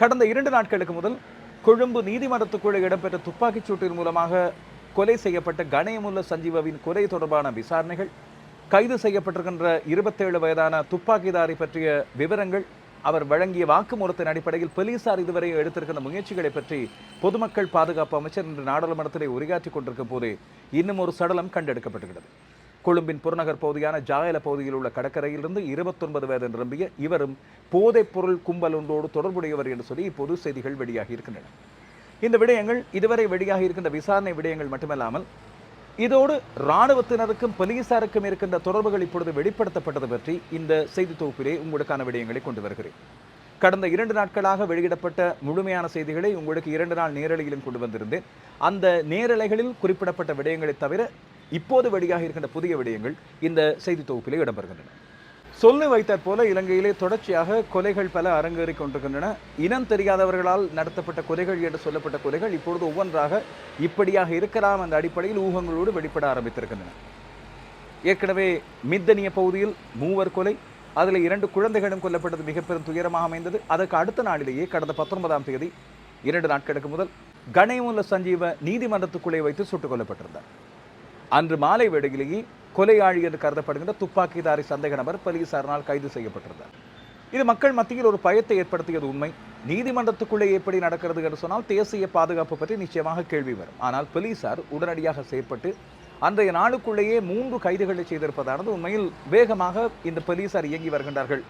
கடந்த இரண்டு நாட்களுக்கு முதல் கொழும்பு நீதிமன்றத்துக்குள்ளே இடம்பெற்ற துப்பாக்கிச் சூட்டின் மூலமாக கொலை செய்யப்பட்ட கணேமுல்ல சஞ்சீவவின் கொலை தொடர்பான விசாரணைகள் கைது செய்யப்பட்டிருக்கின்ற இருபத்தேழு வயதான துப்பாக்கிதாரி பற்றிய விவரங்கள் அவர் வழங்கிய வாக்குமூலத்தின் அடிப்படையில் போலீசார் இதுவரை எடுத்திருக்கிற முயற்சிகளை பற்றி பொதுமக்கள் பாதுகாப்பு அமைச்சர் இன்று நாடாளுமன்றத்திலே உரையாற்றிக் கொண்டிருக்கும் போது இன்னும் ஒரு சடலம் கண்டெடுக்கப்பட்டுகிறது. கொழும்பின் புறநகர் பகுதியான ஜாயல பகுதியில் உள்ள கடற்கரையிலிருந்து இருபத்தொன்பது வயது நிரம்பிய இவரும் போதைப்பொருள் கும்பல் ஒன்றோடு தொடர்புடையவர் என்று சொல்லி இப்போது செய்திகள் வெளியாகி இருக்கின்றன. இந்த விடயங்கள் இதுவரை வெளியாகி இருக்கின்ற விசாரணை விடயங்கள் மட்டுமல்லாமல் இதோடு இராணுவத்தினருக்கும் போலீசாருக்கும் இருக்கின்ற தொடர்புகள் இப்பொழுது வெளிப்படுத்தப்பட்டது பற்றி இந்த செய்தி தொகுப்பிலே உங்களுக்கான விடயங்களை கொண்டு வருகிறேன். கடந்த இரண்டு நாட்களாக வெளியிடப்பட்ட முழுமையான செய்திகளை உங்களுக்கு இரண்டு நாள் நேரலையிலும் கொண்டு வந்திருந்தேன். அந்த நேரலைகளில் குறிப்பிடப்பட்ட விடயங்களை தவிர இப்போது வெளியாக இருக்கின்ற புதிய விடயங்கள் இந்த செய்தி தொகுப்பிலே இடம்பெறுகின்றன. சொல்லி வைத்தற் போல இலங்கையிலே தொடர்ச்சியாக கொலைகள் பல அரங்கேறிக் கொண்டிருக்கின்றன. இனம் தெரியாதவர்களால் நடத்தப்பட்ட கொலைகள் என்று சொல்லப்பட்ட கொலைகள் இப்பொழுது ஒவ்வொன்றாக இப்படியாக இருக்கலாம் என்ற அடிப்படையில் ஊகங்களோடு வெளிப்பட ஆரம்பித்திருக்கின்றன. ஏற்கனவே மித்தனிய பகுதியில் மூவர் கொலை அதில் இரண்டு குழந்தைகளும் கொல்லப்பட்டது மிகப்பெரும் துயரமாக அமைந்தது. அதற்கு அடுத்த நாளிலேயே கடந்த பத்தொன்பதாம் தேதி இரண்டு நாட்களுக்கு முதல் கணேமுல்ல சஞ்சீவ நீதிமன்றத்துக்குள்ளே வைத்து சுட்டுக் கொல்லப்பட்டிருந்தார். அன்று மாலை வேளையிலேயே கொலையாளி என்று கருதப்படுகின்ற துப்பாக்கிதாரி சந்தேக நபர் போலீசாரினால் கைது செய்யப்பட்டிருந்தார். இது மக்கள் மத்தியில் ஒரு பயத்தை ஏற்படுத்தியது உண்மை. நீதிமன்றத்துக்குள்ளே எப்படி நடக்கிறது என்று சொன்னால் தேசிய பாதுகாப்பு பற்றி நிச்சயமாக கேள்வி வரும். ஆனால் போலீசார் உடனடியாக செயற்பட்டு அன்றைய நாளுக்குள்ளேயே மூன்று கைதுகளை செய்திருப்பதானது உண்மையில் வேகமாக இந்த போலீசார் இயங்கி வருகின்றார்கள்.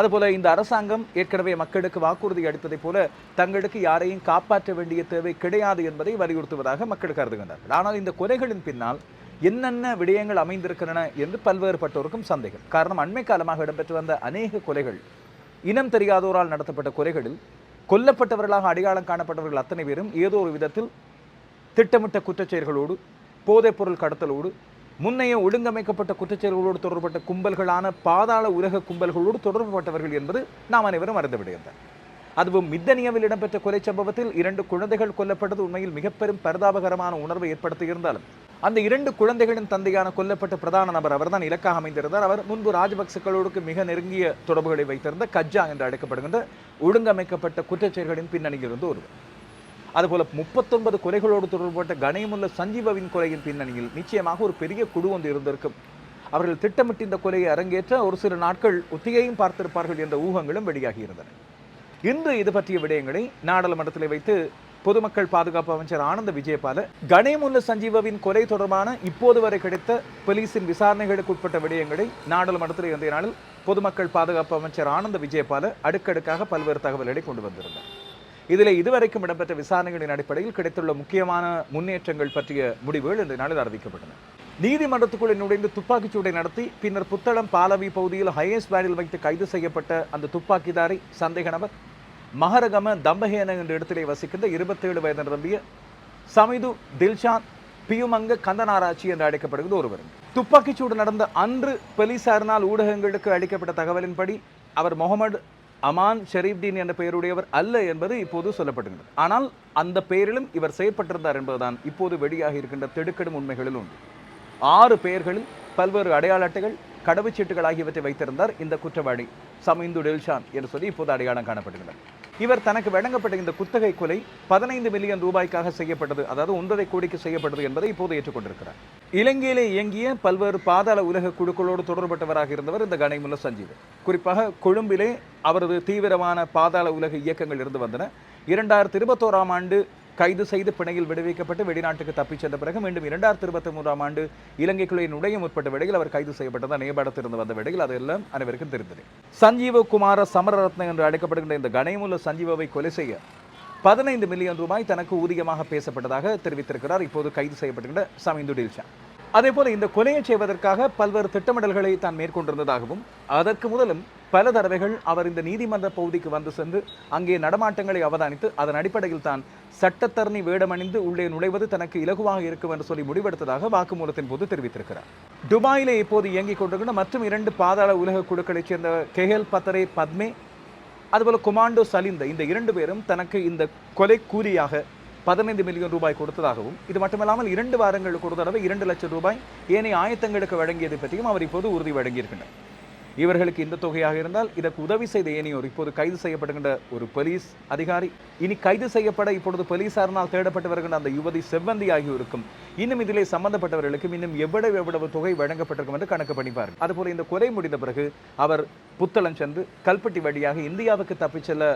அதுபோல இந்த அரசாங்கம் ஏற்கனவே மக்களுக்கு வாக்குறுதி அளித்ததைப் போல தங்களுக்கு யாரையும் காப்பாற்ற வேண்டிய தேவை கிடையாது என்பதை வலியுறுத்துவதாக மக்கள் கருதுகின்றார்கள். ஆனால் இந்த கொலைகளின் பின்னால் என்னென்ன விடயங்கள் அமைந்திருக்கின்றன என்று பல்வேறுபட்டோருக்கும் சந்தேகம். காரணம் அண்மை காலமாக இடம்பெற்று வந்த அநேக கொலைகள் இனம் தெரியாதோரால் நடத்தப்பட்ட கொலைகளில் கொல்லப்பட்டவர்களாக அடையாளம் காணப்பட்டவர்கள் அத்தனை பேரும் ஏதோ ஒரு விதத்தில் திட்டமிட்ட குற்றச்செயல்களோடு போதைப்பொருள் கடத்தலோடு முன்னைய ஒழுங்கமைக்கப்பட்ட குற்றச்செயல்களோடு தொடர்பட்ட கும்பல்களான பாதாள உலக கும்பல்களோடு தொடர்புபட்டவர்கள் என்பது நாம் அனைவரும் அறிந்துவிடுகிறது அதுவும் மித்தனியாவில் இடம்பெற்ற கொலை சம்பவத்தில் இரண்டு குழந்தைகள் கொல்லப்பட்டது உண்மையில் மிக பெரும் பரிதாபகரமான உணர்வை ஏற்படுத்தியிருந்தாலும் அந்த இரண்டு குழந்தைகளின் தந்தையான கொல்லப்பட்ட பிரதான நபர் அவர்தான் இலக்காக அமைந்திருந்தார். அவர் முன்பு ராஜபக்சக்களோடு மிக நெருங்கிய தொடர்புகளை வைத்திருந்த கஜா என்று அழைக்கப்படுகின்ற ஒழுங்கமைக்கப்பட்ட குற்றச்செயல்களின் பின்னணியில் இருந்து ஒருவர். அதுபோல முப்பத்தொன்பது கொலைகளோடு தொடர்புபட்ட கணேமுல்ல சஞ்சீவவின் கொலையின் பின்னணியில் நிச்சயமாக ஒரு பெரிய குழு ஒன்று இருந்திருக்கும். அவர்கள் திட்டமிட்டு இந்த கொலையை அரங்கேற்ற ஒரு சில நாட்கள் ஒத்திகையும் பார்த்திருப்பார்கள் என்ற ஊகங்களும் வெளியாகி இருந்தன. இன்று இது பற்றிய விடயங்களை நாடாளுமன்றத்தில் வைத்து பொதுமக்கள் பாதுகாப்பு அமைச்சர் ஆனந்த விஜயபால கணேமுல்ல சஞ்சீவவின் கொலை தொடர்பான இப்போது வரை கிடைத்த போலீசின் விசாரணைகளுக்கு உட்பட்ட விடயங்களை நாடாளுமன்றத்தில் இன்றைய நாளில் பொதுமக்கள் பாதுகாப்பு அமைச்சர் ஆனந்த விஜயபால அடுக்கடுக்காக பல்வேறு தகவல்களை கொண்டு வந்திருந்தார். இதில் இதுவரைக்கும் இடம்பெற்ற விசாரணைகளின் அடிப்படையில் கிடைத்துள்ள முக்கியமான முன்னேற்றங்கள் பற்றிய முடிவுகள் இன்றைய நாளில் அறிவிக்கப்பட்டன. நீதிமன்றத்துக்குள்ளே நுழைந்து துப்பாக்கிச் சூடை நடத்தி பின்னர் புத்தளம் பாலவி பகுதியில் ஹையஸ்ட் வேனில் வைத்து கைது செய்யப்பட்ட அந்த துப்பாக்கிதாரி சந்தேக நபர் மகரகம தம்பஹேன என்ற இடத்திலே வசிக்கின்ற இருபத்தேழு வயது நிரம்பிய சமிது தில்ஷான் பியுமங்க கந்தனாராட்சி என்று அழைக்கப்படுகிறது ஒருவர் துப்பாக்கிச்சூடு நடந்த அன்று போலீசாரினால் ஊடகங்களுக்கு அளிக்கப்பட்ட தகவலின்படி அவர் முகமது அமான் ஷெரீப்தீன் என்ற பெயருடையவர் அல்ல என்பது இப்போது சொல்லப்படுகிறது. ஆனால் அந்த பெயரிலும் இவர் செயற்பட்டிருந்தார் என்பதுதான் இப்போது வெளியாகி இருக்கின்ற திடுக்கிடும் உண்மைகளில் உண்டு. ஆறு பெயர்களில் பல்வேறு அடையாள அட்டைகள் கடவுச்சீட்டுகள் ஆகியவற்றை வைத்திருந்தார் இந்த குற்றவாளி சமிந்து டெல்ஷான் என்று சொல்லி இப்போது அடையாளம் காணப்படுகிறார் இவர் தனக்கு வழங்கப்பட்ட இந்த குத்தகை கொலை பதினைந்து மில்லியன் ரூபாய்க்காக செய்யப்பட்டது அதாவது ஒன்பதை கோடிக்கு செய்யப்பட்டது என்பதை இப்போது ஏற்றுக்கொண்டிருக்கிறார். இலங்கையிலே இயங்கிய பல்வேறு பாதாள உலக குழுக்களோடு தொடர்பட்டவராக இருந்தவர் இந்த கனைமுல்ல சஞ்சீவ். குறிப்பாக கொழும்பிலே அவரது தீவிரமான பாதாள உலக இயக்கங்கள் இருந்து வந்தன. இரண்டாயிரத்தி இருபத்தோராம் ஆண்டு கைது செய்து பிணையில் விடுவிக்கப்பட்டு வெளிநாட்டுக்கு தப்பிச் சென்ற பிறகு மீண்டும் இரண்டாயிரத்தி இருபத்தி மூன்றாம் ஆண்டு இலங்கைக்குள்ளே நுழைய முற்பட்ட வேளையில் அவர் கைது செய்யப்பட்டதால் நேபாளத்திலிருந்து வந்த வேளையில் அதெல்லாம் அனைவருக்கும் தெரிந்தது. சஞ்சீவ குமார சமரரத்ன என்று அழைக்கப்படுகின்ற இந்த கணேமுல சஞ்சீவவை கொலை செய்ய பதினைந்து மில்லியன் ரூபாய் தனக்கு ஊதியமாக பேசப்பட்டதாக தெரிவித்திருக்கிறார். இப்போது கைது செய்யப்பட்டுகின்ற சமிந்து டில்ஷா. அதே போல இந்த கொலையை செய்வதற்காக பல்வேறு திட்டமிடல்களை தான் மேற்கொண்டிருந்ததாகவும் அதற்கு முதலும் பல தடவைகள் அவர் இந்த நீதிமன்ற பகுதிக்கு வந்து சென்று அங்கே நடமாட்டங்களை அவதானித்து அதன் அடிப்படையில் தான் சட்டத்தரணி வேடமணிந்து உள்ளே நுழைவது தனக்கு இலகுவாக இருக்கும் என்று சொல்லி முடிவெடுத்ததாக வாக்குமூலத்தின் போது தெரிவித்திருக்கிறார். துபாயிலே இப்போது இயங்கிக் கொண்டிருக்கிற மற்றும் இரண்டு பாதாள உலக குழுக்களைச் சேர்ந்த கெஹல் பத்தரே பத்மே அதுபோல குமாண்டோ சலிந்த இந்த இரண்டு பேரும் தனக்கு இந்த கொலை கூலியாக பதினைந்து மில்லியன் ரூபாய் கொடுத்ததாகவும் இது மட்டுமல்லாமல் இரண்டு வாரங்களுக்கு ஒரு தடவை இரண்டு லட்சம் ரூபாய் ஏனைய ஆயத்தங்களுக்கு வழங்கியது பற்றியும் அவர் இப்போது உறுதி வழங்கியிருக்கின்றனர் இவர்களுக்கு இந்த தொகையாக இருந்தால் இதற்கு உதவி செய்த ஏனையோர் இப்போது கைது செய்யப்படுகின்ற ஒரு போலீஸ் அதிகாரி. இனி கைது செய்யப்பட இப்பொழுது போலீசாரினால் தேடப்பட்டு வருகின்ற அந்த யுவதி செவ்வந்தி ஆகியோருக்கும் இன்னும் இதிலே சம்பந்தப்பட்டவர்களுக்கும் இன்னும் எவ்வளவு எவ்வளவு தொகை வழங்கப்பட்டிருக்கும் என்று கணக்கு பண்ணிப்பார் அதுபோல இந்த கொலை முடிந்த பிறகு அவர் புத்தளம் சென்று கல்பட்டி வழியாக இந்தியாவுக்கு தப்பிச் செல்ல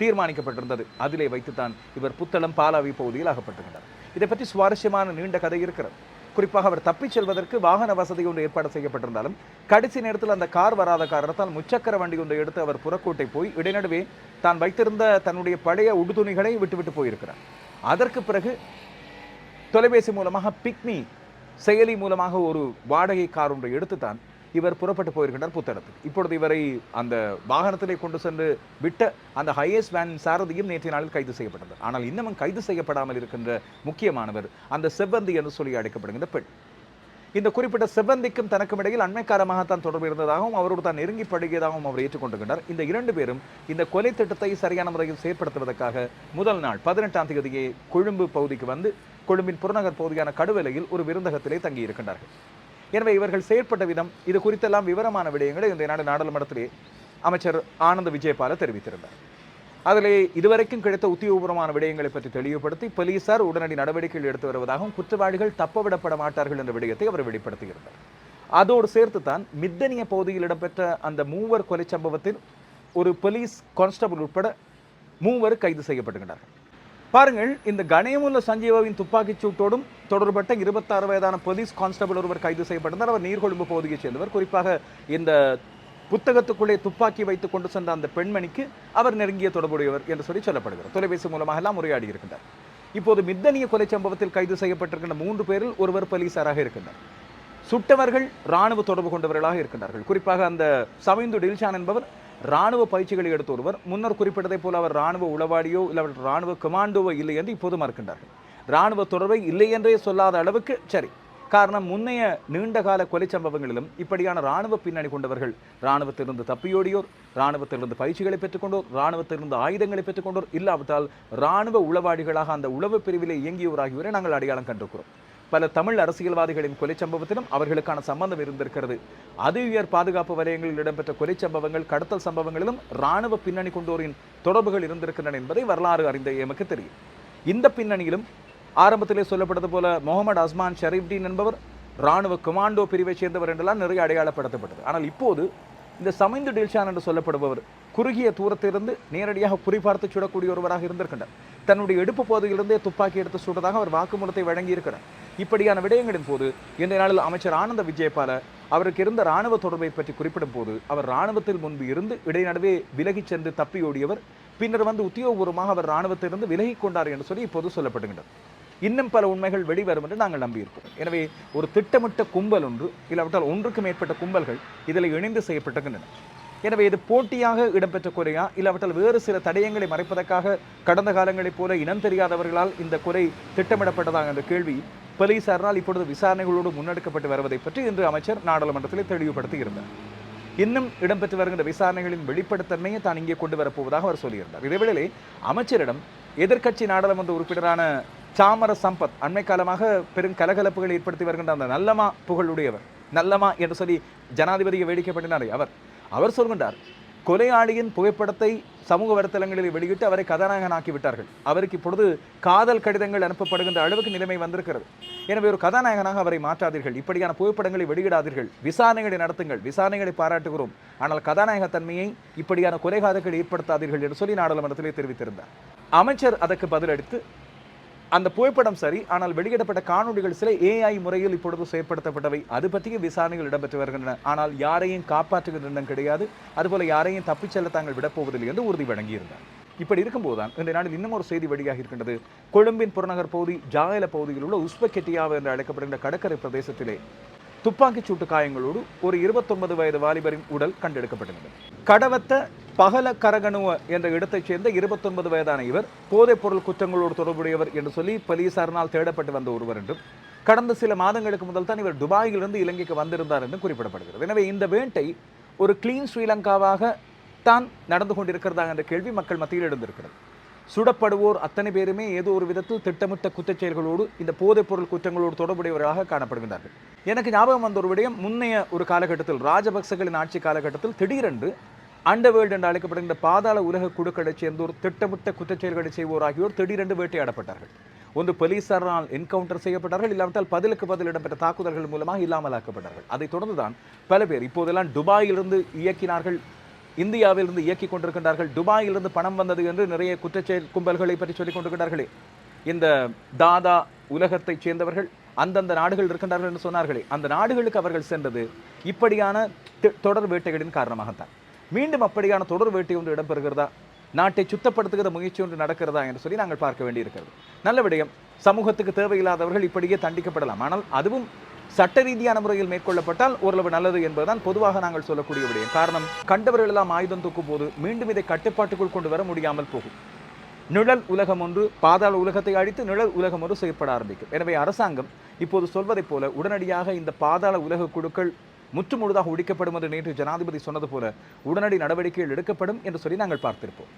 தீர்மானிக்கப்பட்டிருந்தது. அதிலே வைத்துத்தான் இவர் புத்தளம் பாலாவி பகுதியில் அகப்பட்டிருக்கிறார் இதை பற்றி சுவாரஸ்யமான நீண்ட கதை இருக்கிறது. குறிப்பாக அவர் தப்பிச் செல்வதற்கு வாகன வசதி ஒன்று ஏற்பாடு செய்யப்பட்டிருந்தாலும் கடைசி நேரத்தில் அந்த கார் வராத காரணத்தால் முச்சக்கர வண்டி ஒன்றை எடுத்து அவர் புறக்கோட்டை போய் இடைநடுவே தான் வைத்திருந்த தன்னுடைய பழைய உடுதுணிகளை விட்டுவிட்டு போயிருக்கிறார். அதற்கு பிறகு தொலைபேசி மூலமாக பிக்மி செயலி மூலமாக ஒரு வாடகை கார் ஒன்றை எடுத்துத்தான் இவர் புறப்பட்டு போயிருக்கின்றார் புத்தளத்துக்கு இப்பொழுது இவரை அந்த வாகனத்திலே கொண்டு சென்று விட்ட அந்த ஹையஸ்ட் வேன் சாரதியும் நேற்றைய நாளில் கைது செய்யப்பட்டது. ஆனால் இன்னமும் கைது செய்யப்படாமல் இருக்கின்ற முக்கியமானவர் அந்த செவ்வந்தி என்று சொல்லி அழைக்கப்படுகின்ற பெண். இந்த குறிப்பிட்ட செவ்வந்திக்கும் தனக்கும் இடையில் அண்மைக்காரமாக தான் தொடர்பு இருந்ததாகவும் அவரோடு தான் நெருங்கி படுகியதாகவும் அவர் ஏற்றுக்கொண்டிருக்கின்றார். இந்த இரண்டு பேரும் இந்த கொலை திட்டத்தை சரியான முறையில் செயற்படுத்துவதற்காக முதல் நாள் பதினெட்டாம் தேதியே கொழும்பு பகுதிக்கு வந்து கொழும்பின் புறநகர் பகுதியான கடுவலையில் ஒரு விருந்தகத்திலே தங்கியிருக்கின்றார்கள். எனவே இவர்கள் செயற்பட்ட விதம் இது குறித்தெல்லாம் விவரமான விடயங்களை இந்த நாடு நாடாளுமன்றத்திலே அமைச்சர் ஆனந்த விஜயபால தெரிவித்திருந்தார். அதிலே இதுவரைக்கும் கிடைத்த உத்தியோகபூர்வமான விடயங்களை பற்றி தெளிவுபடுத்தி போலீசார் உடனடி நடவடிக்கைகள் எடுத்து வருவதாகவும் குற்றவாளிகள் தப்பவிடப்பட மாட்டார்கள் என்ற விடயத்தை அவர் வெளிப்படுத்தியிருந்தார். அதோடு சேர்த்துத்தான் மித்தனிய பகுதியில் இடம்பெற்ற அந்த மூவர் கொலை சம்பவத்தில் ஒரு போலீஸ் கான்ஸ்டபிள் உட்பட மூவர் கைது செய்யப்படுகின்றார்கள் பாருங்கள் இந்த கணேமுல்ல சஞ்சீவாவின் துப்பாக்கிச் சூட்டோடும் தொடர்பட்ட இருபத்தாறு வயதான போலீஸ் கான்ஸ்டபிள் ஒருவர் கைது செய்யப்பட்டிருந்தார் அவர் நீர்கொழும்பு பகுதியைச் சேர்ந்தவர். குறிப்பாக இந்த புத்தகத்துக்குள்ளே துப்பாக்கி வைத்துக் கொண்டு சென்ற அந்த பெண்மணிக்கு அவர் நெருங்கிய தொடர்புடையவர் என்று சொல்லி சொல்லப்படுகிறார் தொலைபேசி மூலமாக எல்லாம் உரையாடி இருக்கின்றார். இப்போது மித்தனிய கொலை சம்பவத்தில் கைது செய்யப்பட்டிருக்கின்ற மூன்று பேரில் ஒருவர் போலீசாராக இருக்கின்றார். சுட்டவர்கள் ராணுவ தொடர்பு கொண்டவர்களாக இருக்கின்றார்கள். குறிப்பாக அந்த சமைந்து டில்ஷான் என்பவர் ராணுவ பயிற்சிகளை எடுத்த ஒருவர் முன்னர் குறிப்பிட்டதை போல அவர் ராணுவ உளவாடியோ இல்லை அவர் ராணுவ கமாண்டோவோ இல்லை என்று இப்போது மறுக்கின்றார்கள். ராணுவ தொடர்பை இல்லை என்றே சொல்லாத அளவுக்கு சரி. காரணம் முன்னைய நீண்டகால கொலை சம்பவங்களிலும் இப்படியான ராணுவ பின்னணி கொண்டவர்கள் ராணுவத்திலிருந்து தப்பியோடியோர் ராணுவத்திலிருந்து பயிற்சிகளை பெற்றுக்கொண்டோர் ராணுவத்திலிருந்து ஆயுதங்களை பெற்றுக்கொண்டோர் இல்லாவிட்டால் ராணுவ உளவாடிகளாக அந்த உளவு பிரிவிலே இயங்கியோர் ஆகியோரை நாங்கள் அடையாளம் கண்டிருக்கிறோம். பல தமிழ் அரசியல்வாதிகளின் கொலை சம்பவத்திலும் அவர்களுக்கான சம்பந்தம் இருந்திருக்கிறது. அதி உயர் பாதுகாப்பு வலயங்களில் இடம்பெற்ற கொலை சம்பவங்கள் கடத்தல் சம்பவங்களிலும் ராணுவ பின்னணி கொண்டோரின் தொடர்புகள் இருந்திருக்கின்றன என்பதை வரலாறு அறிந்த எமக்கு தெரியும். இந்த பின்னணியிலும் ஆரம்பத்திலே சொல்லப்பட்டது போல முகமது அஸ்மான் ஷரீப்டீன் என்பவர் ராணுவ கமாண்டோ பிரிவை சேர்ந்தவர் என்றெல்லாம் நிறைய அடையாளப்படுத்தப்பட்டது. ஆனால் இப்போது இந்த சமைந்து டில்ஷான் என்று சொல்லப்படுபவர் குறுகிய தூரத்திலிருந்து நேரடியாக குறிபார்த்து சுடக்கூடிய ஒருவராக இருந்திருக்கின்றார். தன்னுடைய எடுப்பு பகுதியிலிருந்தே துப்பாக்கி எடுத்து சுட்டதாக அவர் வாக்குமூலத்தை வழங்கியிருக்கிறார். இப்படியான விடயங்களின் போது இந்த நாளில் அமைச்சர் ஆனந்த விஜயபால அவருக்கு இருந்த ராணுவ தொடர்பை பற்றி குறிப்பிடும் போது அவர் ராணுவத்தில் முன்பு இருந்து இடைநடுவே விலகிச் சென்று தப்பியோடியவர் பின்னர் வந்து உத்தியோகபூர்வமாக அவர் ராணுவத்திலிருந்து விலகிக் கொண்டார் என்று சொல்லி இப்போது சொல்லப்படுகின்றது. இன்னும் பல உண்மைகள் வெளிவரும் என்று நாங்கள் நம்பியிருக்கோம் எனவே ஒரு திட்டமிட்ட கும்பல் ஒன்று இல்லாவிட்டால் ஒன்றுக்கு மேற்பட்ட கும்பல்கள் இதில் இணைந்து செய்யப்பட்டிருக்கின்றன. எனவே இது போட்டியாக இடம்பெற்ற கொலையா இல்லாவிட்டால் வேறு சில தடயங்களை மறைப்பதற்காக கடந்த காலங்களைப் போல இனம் தெரியாதவர்களால் இந்த கொலை திட்டமிடப்பட்டதாக என்ற கேள்வி போலீசாரால் இப்பொழுது விசாரணைகளோடு முன்னெடுக்கப்பட்டு வருவதை பற்றி இன்று அமைச்சர் நாடாளுமன்றத்தில் தெளிவுபடுத்தியிருந்தார். இன்னும் இடம்பெற்று வருகின்ற விசாரணைகளின் வெளிப்படைத்தன்மையை தான் இங்கே கொண்டு வரப்போவதாக அவர் சொல்லியிருந்தார். இதேவேளை அமைச்சரிடம் எதிர்க்கட்சி நாடாளுமன்ற உறுப்பினரான சாமர சம்பத் அண்மை காலமாக பெரும் கலகலப்புகள் ஏற்படுத்தி வருகின்ற அந்த நல்லமா புகழுடையவர் நல்லமா என்று சொல்லி ஜனாதிபதியை வேடிக்கை பண்ணினாரே அவர். அவர் சொல்கின்றார் கொலையாளியின் புகைப்படத்தை சமூக வலைத்தளங்களில் வெளியிட்டு அவரை கதாநாயகனாக்கி விட்டார்கள். அவருக்கு இப்பொழுது காதல் கடிதங்கள் அனுப்பப்படுகின்ற அளவுக்கு நிலைமை வந்திருக்கிறது. எனவே ஒரு கதாநாயகனாக அவரை மாற்றாதீர்கள். இப்படியான புகைப்படங்களை வெளியிடாதீர்கள். விசாரணைகளை நடத்துங்கள். விசாரணைகளை பாராட்டுகிறோம். ஆனால் கதாநாயக தன்மையை இப்படியான கொலைகாதல்கள் ஏற்படுத்தாதீர்கள் என்று சொல்லி நாடாளுமன்றத்திலே தெரிவித்திருந்தார். அமைச்சர் அதற்கு பதிலளித்து அந்த புகைப்படம் சரி ஆனால் வெளியிடப்பட்ட காணொளிகள் சில ஏஐ முறையில் இப்பொழுது செயற்படுத்தப்பட்டவை. அது பற்றிய விசாரணைகள் இடம்பெற்று வருகின்றன. ஆனால் யாரையும் காப்பாற்றுகின்றன கிடையாது. அதுபோல யாரையும் தப்பிச் செல்ல தாங்கள் விடப்போவதில்லை என்று உறுதி வழங்கியிருந்தார். இப்படி இருக்கும்போதுதான் இந்த நாளில் இன்னும் ஒரு செய்தி வெளியாக இருக்கின்றது. கொழும்பின் புறநகர் பகுதி ஜாயல பகுதியில் உள்ள உஸ்பெக்கெட்டியாவ் என்று அழைக்கப்படுகின்ற கடற்கரை பிரதேசத்திலே துப்பாக்கிச் சூட்டு காயங்களோடு ஒரு இருபத்தொன்பது வயது வாலிபரின் உடல் கண்டெடுக்கப்பட்டுள்ளது கடவத்த பகல கரகணுவ என்ற இடத்தைச் சேர்ந்த இருபத்தொன்பது வயதான இவர் போதைப்பொருள் குற்றங்களோடு தொடர்புடையவர் என்று சொல்லி போலீசாரினால் தேடப்பட்டு வந்த ஒருவர் என்றும் கடந்த சில மாதங்களுக்கு முதல் தான் இவர் துபாயிலிருந்து இலங்கைக்கு வந்திருந்தார் என்று குறிப்பிடப்படுகிறது. எனவே இந்த வேட்டை ஒரு கிளீன் ஸ்ரீலங்காவாக தான் நடந்து கொண்டிருக்கிறதா என்ற கேள்வி மக்கள் மத்தியில் எழுந்திருக்கிறது. சுடப்படுவோர் அத்தனை பேருமே ஏதோ ஒரு விதத்தில் திட்டமிட்ட குற்றச்செயல்களோடு இந்த போதைப்பொருள் குற்றங்களோடு தொடர்புடையவர்களாக காணப்படுகின்றார்கள். எனக்கு ஞாபகம் வந்த ஒரு விடயம் முன்னைய ஒரு காலகட்டத்தில் ராஜபக்சகளின் ஆட்சி காலகட்டத்தில் திடீரென்று அண்டர்வேல்டு என்று அழைக்கப்படுகின்ற பாதாள உலக குழுக்களைச் சேர்ந்தோர் திட்டமிட்ட குற்றச்செயல்களை செய்வோர் ஆகியோர் திடீரென்று வேட்டையாடப்பட்டார்கள். ஒன்று போலீசாரால் என்கவுண்டர் செய்யப்பட்டார்கள் இல்லாவிட்டால் பதிலுக்கு பதில் இடம்பெற்ற தாக்குதல்கள் மூலமாக இல்லாமலாக்கப்பட்டார்கள். அதைத் தொடர்ந்துதான் பல பேர் இப்போதெல்லாம் துபாயிலிருந்து இயக்கினார்கள் இந்தியாவிலிருந்து இயக்கிக் கொண்டிருக்கின்றார்கள். துபாயிலிருந்து பணம் வந்தது என்று நிறைய குற்றச்செயல் கும்பல்களை பற்றி சொல்லிக் கொண்டிருக்கிறார்களே இந்த தாதா உலகத்தைச் சேர்ந்தவர்கள் அந்தந்த நாடுகள் இருக்கின்றார்கள் என்று சொன்னார்களே. அந்த நாடுகளுக்கு அவர்கள் சென்றது இப்படியான தொடர் வேட்டைகளின் காரணமாகத்தான். மீண்டும் அப்படியான தொடர் வேட்டை ஒன்று இடம்பெறுகிறதா? நாட்டை சுத்தப்படுத்துகிற முயற்சி ஒன்று நடக்கிறதா என்று சொல்லி நாங்கள் பார்க்க வேண்டியிருக்கிறது. நல்ல விடயம். சமூகத்துக்கு தேவையில்லாதவர்கள் இப்படியே தண்டிக்கப்படலாம். ஆனால் அதுவும் சட்ட ரீதியான முறையில் மேற்கொள்ளப்பட்டால் ஓரளவு நல்லது என்பதுதான் பொதுவாக நாங்கள் சொல்லக்கூடிய விடயம். காரணம் கண்டவர்கள் எல்லாம் ஆயுதம் தூக்கும் போது மீண்டும் இதை கட்டுப்பாட்டுக்குள் கொண்டு வர முடியாமல் போகும். நிழல் உலகம் ஒன்று பாதாள உலகத்தை அழித்து நிழல் உலகம் ஒன்று செயற்பட ஆரம்பிக்கும். எனவே அரசாங்கம் இப்போது சொல்வதைப் போல உடனடியாக இந்த பாதாள உலக குழுக்கள் முற்றுமுழுதாக ஒழிக்கப்படும் என்று நேற்று ஜனாதிபதி சொன்னது போல உடனடி நடவடிக்கைகள் எடுக்கப்படும் என்று சொல்லி நாங்கள் பார்த்திருப்போம்.